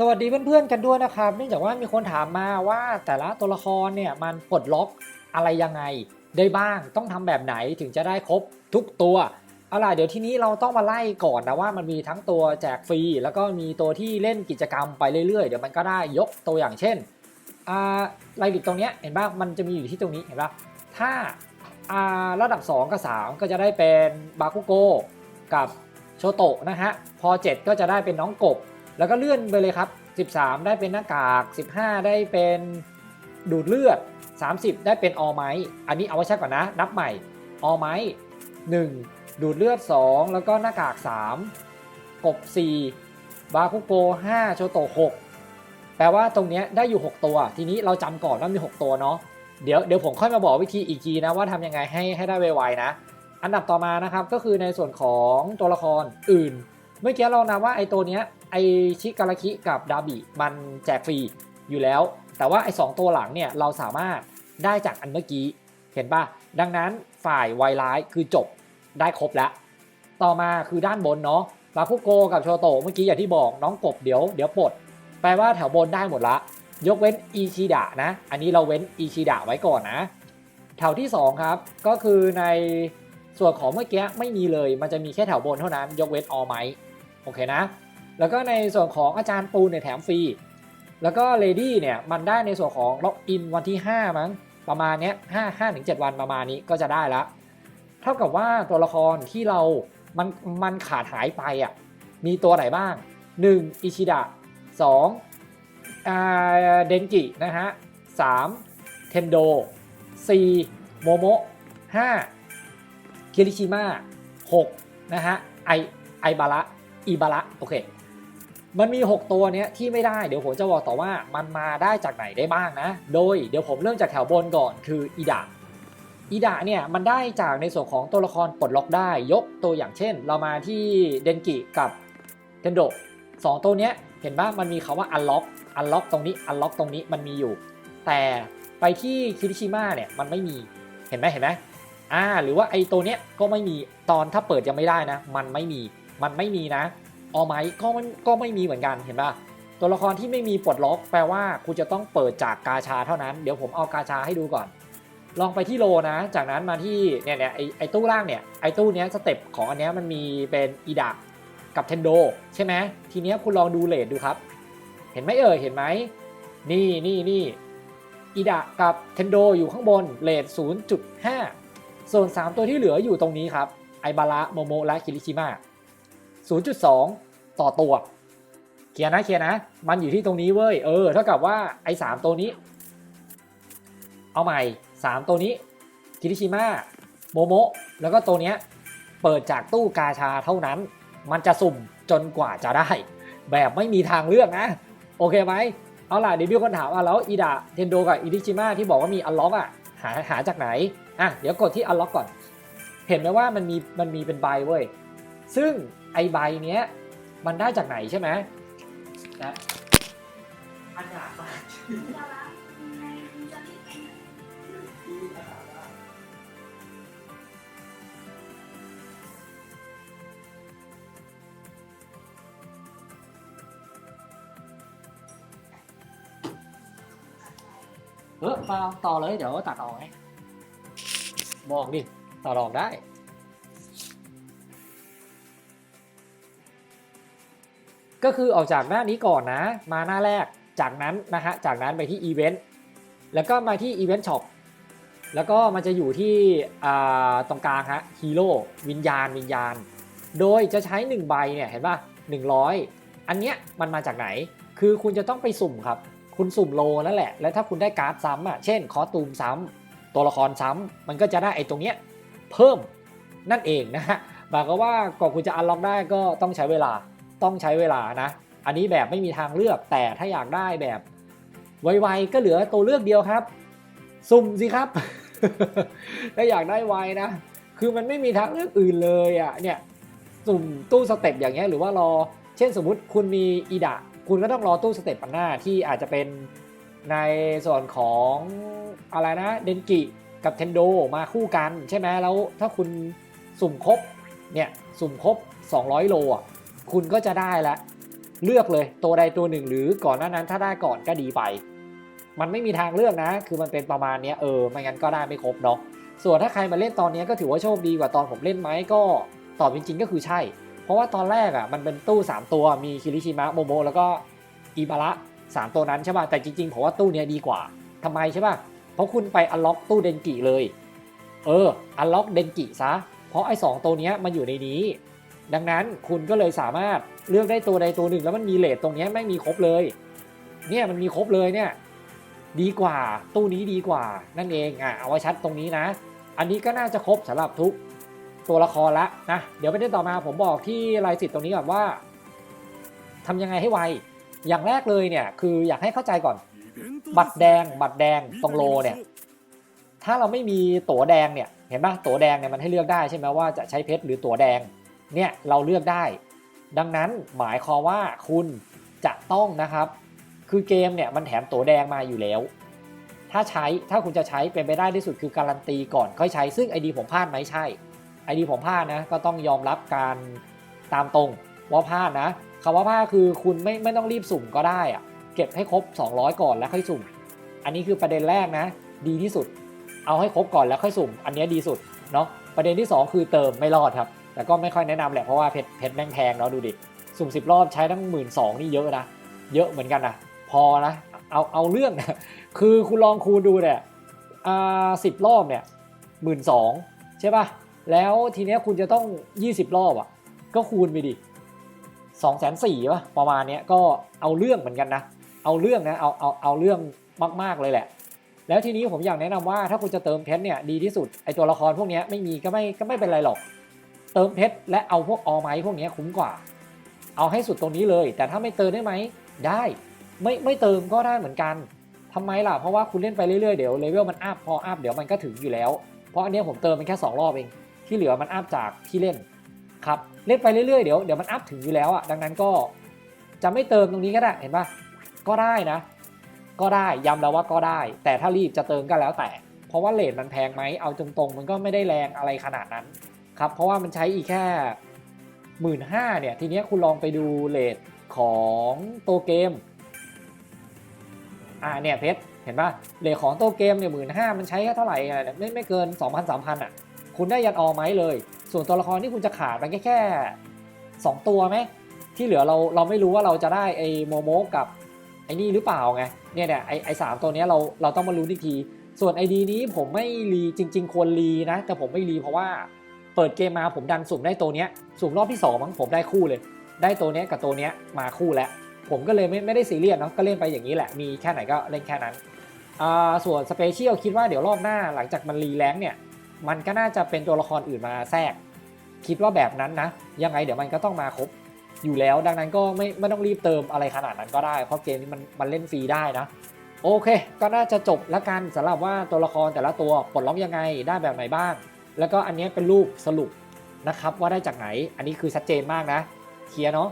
สวัสดีเพื่อนๆกันด้วยนะครับเนื่องจากว่ามีคนถามมาว่าแต่ละตัวละครเนี่ยมันปลดล็อกอะไรยังไงได้บ้างต้องทำแบบไหนถึงจะได้ครบทุกตัวเอาล่ะเดี๋ยวทีนี้เราต้องมาไล่ก่อนนะว่ามันมีทั้งตัวแจกฟรี แล้วก็มีตัวที่เล่นกิจกรรมไปเรื่อยๆ เดี๋ยวมันก็ได้ยกตัวอย่างเช่นอ่าไลลิกตรงเนี้ยเห็นป่ะมันจะมีอยู่ที่ตรงนี้เห็นป่ะถ้าอ่าระดับ 2 กับ 3 ก็จะได้เป็นบาคุโกกับโชโตะนะฮะพอ 7 ก็จะได้เป็นน้องกบ แล้วก็เลื่อนไปเลยครับ 13 ได้เป็นหน้ากาก 15 ได้เป็นดูดเลือด 30 ได้เป็นออไมอันนี้เอาไว้ใช้ก่อนนะ นับใหม่ออไม1ดูดเลือด 2 แล้วก็หน้ากาก 3 กบ 4 บาคุโก5โชโต6แปลว่าตรงนี้ได้อยู่ 6 ตัว ทีนี้เราจำก่อนว่ามี 6 ตัวเนาะเดี๋ยวเดี๋ยวผมค่อยมาบอกวิธีอีกทีนะว่าทำยังไงให้ให้ได้ไวๆนะ อันดับต่อมานะครับก็คือในส่วนของตัวละครอื่น เมื่อกี้เรานะว่าไอ้ตัวเนี้ย ชิการาคิกับดาบิมันแจกฟรีอยู่แล้ว แต่ว่าไอ้สตัวหลังเนี่ยเราสามารถได้จากอันเมื่อกี้เห็นปะดังนั้นฝ่ายไวร้ายคือจบได้ครบแล้ว ต่อมาคือด้านบนเนาะบาคุโกกับโชโตเมื่อกี้อย่างที่บอกน้องกบเดี๋ยวเดี๋ยวปลดแปลว่าแถวบนได้หมดละ ยกเว้นอีชิดะนะ อันนี้เราเว้นอีชิดะไว้ก่อนนะ แถวที่ 2 ครับ ก็คือในส่วนของเมื่อกี้ไม่มีเลย มันจะมีแค่แถวบนเท่านั้น ยกเว้นออไมโอเคนะ แล้วก็ในส่วนของอาจารย์ปูเนี่ยแถมฟรี แล้วก็เลดี้เนี่ยมันได้ในส่วนของล็อกอินวันที่ 5 มั้งประมาณเนี้ยห้าห้าถึงเจ็ดวันประมาณนี้ก็จะได้ละ เท่ากับว่าตัวละครที่เรา มันมันขาดหายไปอะ มีตัวไหนบ้าง 1. อิชิดะ 2. อ่าเดนกินะฮะ 3. เทนโด 4. โมโมะ 5. คิริชิมะ 6. นะฮะ ไอไอบาระอีบาระ โอเค มันมี 6 ตัวเนี้ยที่ไม่ได้เดี๋ยวผมจะบอกต่อว่ามันมาได้จากไหนได้บ้างนะ โดยเดี๋ยวผมเริ่มจากแถวบนก่อนคืออีดะอีดะเนี่ยมันได้จากในส่วนของตัวละครปลดล็อกได้ยกตัวอย่างเช่น เรามาที่เดนกิกับเทนโดสองตัวเนี้ยเห็นป่ะมันมีคาว่าอันล็อกอันล็อกตรงนี้อันล็อกตรงนี้มันมีอยู่ แต่ไปที่คิริชิมะเนี่ยมันไม่มีเห็นไหมเห็นไหมอ่าหรือว่าไอ้ตัวเนี้ยก็ไม่มีตอนถ้าเปิดยังไม่ได้นะ มันไม่มีมันไม่มีนะ ออไมก็มันก็ไม่มีเหมือนกันเห็นป่ะตัวละครที่ไม่มีปลดล็อกแปลว่าคุณจะต้องเปิดจากกาชาเท่านั้น เดี๋ยวผมเอากาชาให้ดูก่อน ลองไปที่โลนะ จากนั้นมาที่เนี่ยเนี่ยไอไอตู้ล่างเนี่ยไอตู้เนี้ยสเต็ปของอันเนี้ยมันมีเป็นอีดะกับเทนโดใช่ไหมทีเนี้ยคุณลองดูเลทดูครับ เห็นไหมเอ่ยเห็นไหมนี่นี่นี่อีดะกับเทนโดอยู่ข้างบนเลท0.5 ส่วน 3 ตัวที่เหลืออยู่ตรงนี้ครับไอบาระโมโมและคิริชิมะ0.2 ต่อตัวเคลียร์นะเคลียร์นะ มันอยู่ที่ตรงนี้เว้ยเออเท่ากับว่าไอ้สามตัวนี้ เอาใหม่3ตัวนี้คิริชิมะโมโมะแล้วก็ตัวเนี้ยเปิดจากตู้กาชาเท่านั้น มันจะสุ่มจนกว่าจะได้ แบบไม่มีทางเลือกนะ โอเคไหมเอาล่ะเดี๋ยวมีคนถามว่าแล้วอีดะเทนโดกับอิริชิมะที่บอกว่ามีอัลล็อกอะหาหาจากไหนอะเดี๋ยวกดที่อัลล็อกก่อน เห็นไหมว่ามันมีมันมีเป็นใบเว้ยซึ่งไอใบเนี้ย มันได้จากไหนใช่ไหมนะอันยากมากเออเปล่าต่อเลยเดี๋ยวตัดออกไงบอกดิตัดออกได้ ก็คือออกจากหน้านี้ก่อนนะ มาหน้าแรก จากนั้นนะฮะ จากนั้นไปที่อีเวนต์ แล้วก็มาที่อีเวนต์ช็อป แล้วก็มันจะอยู่ที่ตรงกลางฮะ ฮีโร่ วิญญาณ วิญญาณ โดยจะใช้ 1 ใบเนี่ย เห็นป่ะ100 อันเนี้ยมันมาจากไหน คือคุณจะต้องไปสุ่มครับ คุณสุ่มโลนั่นแหละ แล้วถ้าคุณได้การ์ดซ้ำอะ เช่น คอสตูมซ้ำ ตัวละครซ้ำ มันก็จะได้ไอ้ตรงเนี้ยเพิ่มนั่นเองนะฮะหมายความว่าก่อนคุณจะอันล็อกได้ก็ต้องใช้เวลา ต้องใช้เวลานะ อันนี้แบบไม่มีทางเลือกแต่ถ้าอยากได้แบบไวๆก็เหลือตัวเลือกเดียวครับ สุ่มสิครับ ถ้าอยากได้ไวนะ คือมันไม่มีทางเลือกอื่นเลยอะเนี่ยสุ่มตู้สเต็ปอย่างเงี้ยหรือว่ารอ เช่นสมมุติคุณมีอีดะคุณก็ต้องรอตู้สเต็ปปันหน้าที่อาจจะเป็นในส่วนของอะไรนะเดนกิกับเทนโดมาคู่กันใช่ไหมแล้วถ้าคุณสุ่มครบเนี่ยสุ่มครบ 200 โลอะ คุณก็จะได้ละ เลือกเลยตัวใดตัวหนึ่ง หรือก่อนหน้านั้นถ้าได้ก่อนก็ดีไป มันไม่มีทางเลือกนะ คือมันเป็นประมาณนี้เออไม่งั้นก็ได้ไม่ครบเนาะส่วนถ้าใครมาเล่นตอนนี้ก็ถือว่าโชคดีกว่าตอนผมเล่นไหมก็ตอบจริงๆก็คือใช่ เพราะว่าตอนแรกอะมันเป็นตู้ 3 ตัวมีคิริชิมะโมโมแล้วก็อิบาระสามตัวนั้นใช่ป่ะแต่จริงๆผมว่าตู้เนี้ยดีกว่าทำไมใช่ป่ะเพราะคุณไปอันล็อกตู้เดนกิเลย เอออันล็อกเดนกิซะเพราะไอ้สองตัวเนี้ยมันอยู่ในนี้ ดังนั้นคุณก็เลยสามารถเลือกได้ตัวใดตัวหนึ่ง แล้วมันมีเลทตรงนี้ไม่มีครบเลย เนี่ยมันมีครบเลยเนี่ยดีกว่าตู้นี้ดีกว่านั่นเองอะเอาไว้ชัดตรงนี้นะ อันนี้ก็น่าจะครบสำหรับทุกตัวละครละนะเดี๋ยวไปเรื่องต่อมาผมบอกที่รายสิทธิ์ตรงนี้ก่อนว่าทำยังไงให้ไวอย่างแรกเลยเนี่ยคืออยากให้เข้าใจก่อน บัตรแดงบัตรแดงตรงโลเนี่ยถ้าเราไม่มีตั๋วแดงเนี่ยเห็นปะตั๋วแดงเนี่ยมันให้เลือกได้ใช่ไหมว่าจะใช้เพชรหรือตั๋วแดง เนี่ยเราเลือกได้ ดังนั้นหมายความว่าคุณจะต้องนะครับ คือเกมเนี่ยมันแถมตัวแดงมาอยู่แล้ว ถ้าใช้ถ้าคุณจะใช้เป็นไปได้ที่สุดคือการันตีก่อนค่อยใช้ซึ่ง ID ผมพลาดไหมใช่ ID ผมพลาดนะก็ต้องยอมรับการตามตรงว่าพลาดนะคำว่าพลาดคือคุณไม่ไม่ต้องรีบสุ่มก็ได้อะเก็บให้ครบ 200 ก่อนแล้วค่อยสุ่ม อันนี้คือประเด็นแรกนะ ดีที่สุด เอาให้ครบก่อนแล้วค่อยสุ่ม อันนี้ดีสุดเนาะประเด็นที่ 2 คือเติมไม่รอดครับ แต่ก็ไม่ค่อยแนะนำแหละเพราะว่าเพชรเพชรแม่งแพงเนาะดูดิ สุ่ม10รอบใช้ตั้งหมื่นสองนี่เยอะนะ เยอะเหมือนกันนะพอนะ เอาเอาเรื่องนะคือคุณลองคูณดูเนี่ยอ่าสิบรอบเนี่ยหมื่นสองใช่ป่ะ แล้วทีเนี้ยคุณจะต้อง 20 รอบอะ ก็คูณไปดิสองแสนสี่ป่ะประมาณเนี้ยก็เอาเรื่องเหมือนกันนะ เอาเรื่องนะเอาเอาเอาเรื่องมาก ๆ เลยแหละ แล้วทีนี้ผมอยากแนะนำว่าถ้าคุณจะเติมเพชรเนี่ยดีที่สุดไอตัวละครพวกนี้ไม่มีก็ไม่ก็ไม่เป็นไรหรอก เติมเพชรและเอาพวกออไม้พวกนี้คุ้มกว่า เอาให้สุดตรงนี้เลย แต่ถ้าไม่เติมได้ไหมได้ ไม่ไม่เติมก็ได้เหมือนกันทำไมล่ะเพราะว่าคุณเล่นไปเรื่อยๆเดี๋ยวเลเวลมันอัพพออัพเดี๋ยวมันก็ถึงอยู่แล้ว เพราะอันนี้ผมเติมเป็นแค่สองรอบเอง ที่เหลือมันอัพจากที่เล่นครับเล่นไปเรื่อยๆเดี๋ยวเดี๋ยวมันอัพถึงอยู่แล้วอะดังนั้นก็จะไม่เติมตรงนี้ก็ได้เห็นปะก็ได้นะ ก็ได้ย้ำแล้วว่าก็ได้ แต่ถ้ารีบจะเติมก็แล้วแต่ เพราะว่าเลทมันแพงไหมเอาตรงๆมันก็ไม่ได้แรงอะไรขนาดนั้น ครับเพราะว่ามันใช้อีกแค่หมื่นห้าเนี่ย ทีเนี้ยคุณลองไปดูเลทของตัวเกม อ่าเนี่ยเพชรเห็นปะเลทของตัวเกมเนี่ยหมื่นห้ามันใช้แค่เท่าไหร่ไม่ไม่เกิน 2 0 0 0 3,000อะ คุณได้ยันออไหมเลย ส่วนตัวละครที่คุณจะขาดมันแค่แค่ 2 ตัวไหมที่เหลือเราเราไม่รู้ว่าเราจะได้ไอ้โมโมกับไอ้นี่หรือเปล่าไงเนี่ยเนี่ยไอ้ไอ้สามตัวเนี้ยเราเราต้องมารู้อีกที ส่วนไอดีนี้ผมไม่รีจริง ๆควรรีนะ แต่ผมไม่รีเพราะว่า เปิดเกมมาผมดันสุ่มได้ตัวเนี้ยสุ่มรอบที่2มั้งผมได้คู่เลย ได้ตัวเนี้ยกับตัวเนี้ยมาคู่แล้ว ผมก็เลยไม่ไม่ได้ซีเรียสเนาะก็เล่นไปอย่างนี้แหละ มีแค่ไหนก็เล่นแค่นั้นอ่าส่วนสเปเชียลคิดว่าเดี๋ยวรอบหน้าหลังจากมันรีแรงเนี่ยมันก็น่าจะเป็นตัวละครอื่นมาแทรก คิดว่าแบบนั้นนะ ยังไงเดี๋ยวมันก็ต้องมาครบอยู่แล้วดังนั้นก็ไม่ไม่ต้องรีบเติมอะไรขนาดนั้นก็ได้ เพราะเกมนี้มันมันเล่นฟรีได้นะ โอเค ก็น่าจะจบล้วกันสำหรับว่าตัวละครแต่ละตัวปลดล็อกยังไงได้แบบไหนบ้าง แล้วก็อันนี้เป็นรูปสรุปนะครับว่าได้จากไหน อันนี้คือชัดเจนมากนะ เคลียร์เนาะ